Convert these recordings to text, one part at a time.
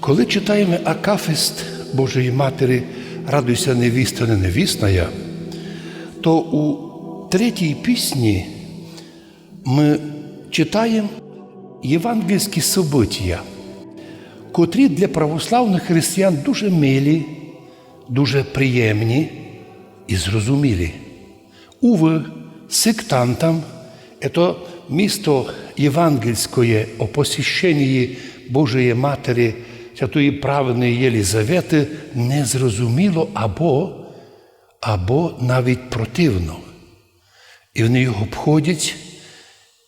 Коли читаємо Акафист Божої Матері, радуйся невіста, не невісная, то у третій пісні ми читаємо євангельські события, котрі для православних християн дуже милі, дуже приємні і зрозумілі. Уви, сектантам, це місто євангельське о Божої Матері, святої праведної Єлізавети, незрозуміло або, або навіть противно. І вони його обходять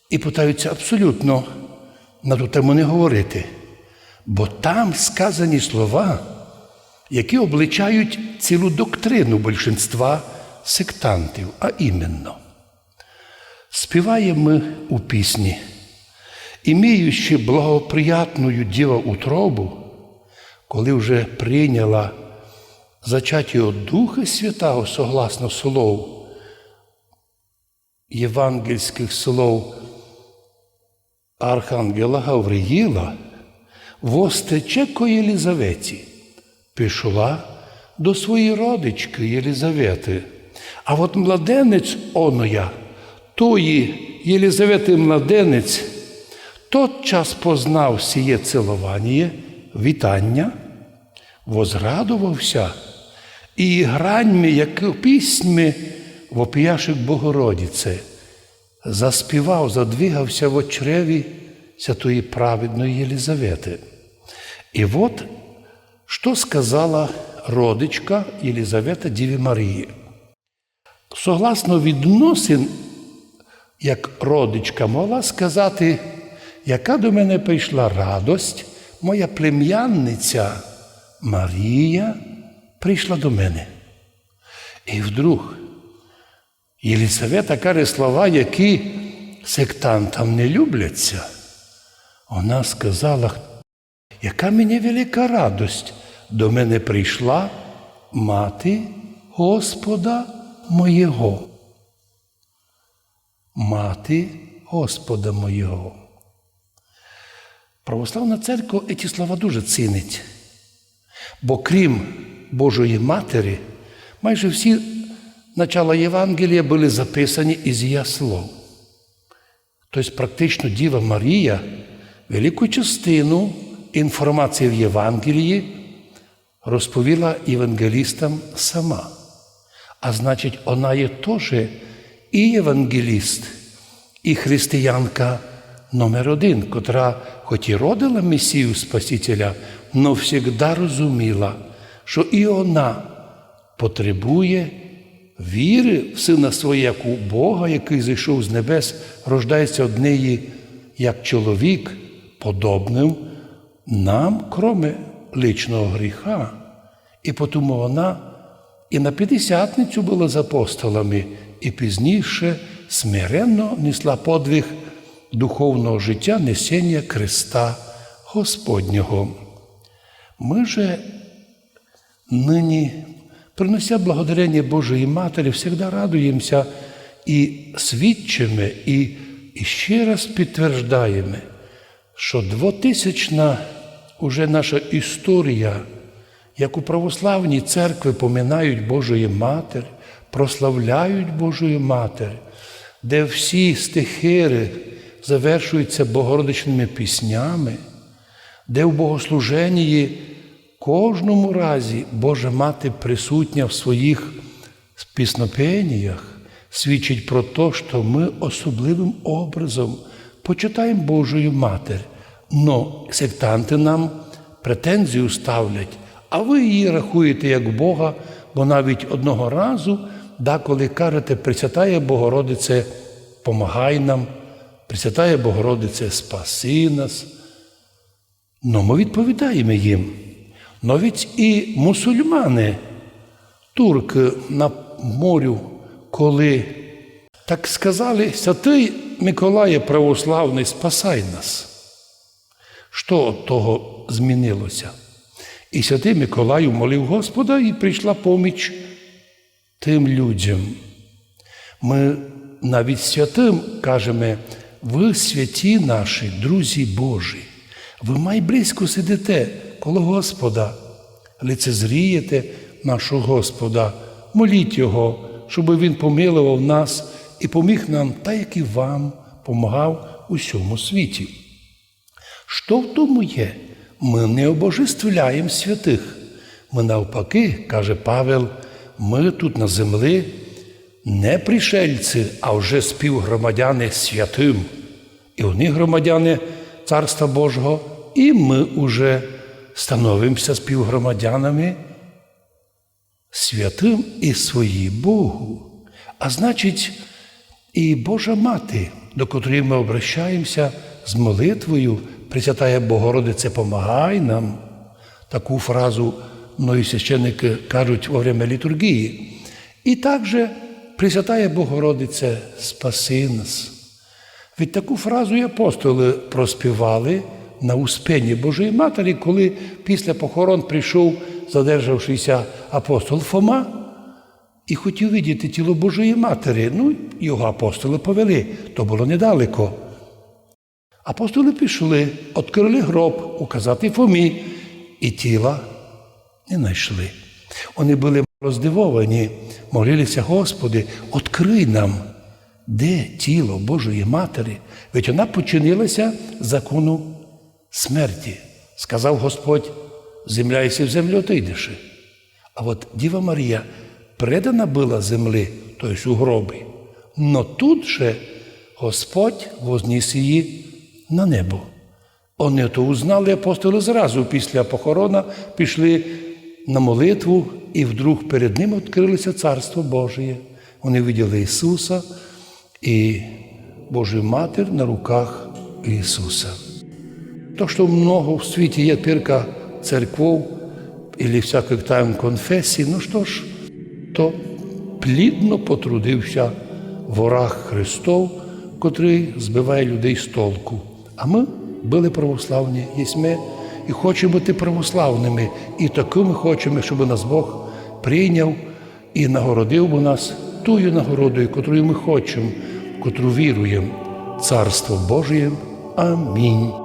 і питаються абсолютно на ту тему не говорити. Бо там сказані слова, які обличають цілу доктрину більшинства сектантів, а іменно. Співаємо ми у пісні, іміючи благоприятную діва утробу, коли вже прийняла зачаття Духа Святого согласно слов євангельських слов Архангела Гавриїла, востечеко Єлізаветі пішла до своєї родички Єлізавети. А от младенець оноя, тої Єлізавети младенець, тот час познав сіє цілування, вітання, возрадувався, і граньми, як пісьми, вопіяшик Богородице, заспівав, задвигався в очреві святої праведної Єлізавети. І от що сказала родичка Єлізавета Діві Марії. Согласно відносин, як родичка могла сказати, яка до мене прийшла радость, моя плем'янниця Марія прийшла до мене. І вдруг Єлісавета каже слова, які сектантам не любляться. Вона сказала, яка мені велика радость, до мене прийшла мати Господа моєго. Мати Господа моєго. Православна церква ці слова дуже цінить. Бо крім Божої Матері, майже всі начала Євангелія були записані із її слов. Тобто, практично Діва Марія велику частину інформації в Євангелії розповіла євангелістам сама. А значить, вона є теж і євангеліст, і християнка номер один, котра, хоч і родила Месію Спасителя, но завжди розуміла, що і вона потребує віри в сина своє, як у Бога, який зійшов з небес, рождається од неї як чоловік, подобним нам, кроме личного гріха. І тому вона і на п'ятдесятницю була з апостолами, і пізніше смиренно несла подвиг духовного життя несення Христа Господнього. Ми же нині, принося благодарення Божої Матері, завжди радуємося і свідчимо, і, і ще раз підтверждаємо, що двотисячна уже наша історія, як у православній церкві поминають Божої Матері, прославляють Божою Матері, де всі стихири завершуються богородичними піснями, де в богослуженні кожному разі Божа Мати присутня в своїх піснопеніях, свідчить про те, що ми особливим образом почитаємо Божою Матір. Но сектанти нам претензію ставлять, а ви її рахуєте як Бога, бо навіть одного разу, деколи кажете, Пресвятає Богородице, помагай нам, Пресвятає Богородице, спаси нас. Ну, ми відповідаємо їм. Навіть і мусульмани, турки на морю, коли так сказали, святий Миколає православний, спасай нас. Що від того змінилося? І святий Миколай молив Господа, і прийшла поміч тим людям. Ми навіть святим кажемо, ви святі наші, друзі Божі, ви май близько сидите, коло Господа, лицезрієте нашого Господа, моліть Його, щоб Він помилував нас і поміг нам, так як і вам помагав у всьому світі. Що в тому є? Ми не обожествляємо святих. Ми навпаки, каже Павел, ми тут на землі не пришельці, а вже співгромадяни святим. І вони громадяни Царства Божого, і ми вже становимося співгромадянами святим і свої Богу. А значить, і Божа Мати, до котрої ми обращаємося з молитвою, Пресвятая Богородице, помагай нам. Таку фразу многі священники кажуть во время літургії. І також Пресвятая Богородице, спаси нас. Від таку фразу і апостоли проспівали на успенні Божої Матері, коли після похорон прийшов, задержавшийся апостол Фома, і хотів видіти тіло Божої Матері. Ну, його апостоли повели, то було недалеко. Апостоли пішли, відкрили гроб, указати Фомі, і тіла не знайшли. Вони були роздивовані, молилися, Господи, відкрий нам, де тіло Божої Матері, ведь вона починилася закону смерті. Сказав Господь, земля, в землю отойдеш. А от Діва Марія предана була землі, тобто у гробі. Но тут же Господь возніс її на небо. Вони то узнали апостоли зразу після похорона, пішли на молитву, і вдруг перед ним відкрилося Царство Божє. Вони виділи Ісуса і Божу Матір на руках Ісуса. То, что много в свете є тирка церквов или всяких тайн конфесій, ну що ж, то плідно потрудився вораг Христов, котрий збиває людей з толку. А ми були православні, єсме, і хочемо бути православними, і такими хочемо, щоб нас Бог прийняв і нагородив би нас тою нагородою, котрою ми хочемо, котру віруємо. Царство Божє. Амінь.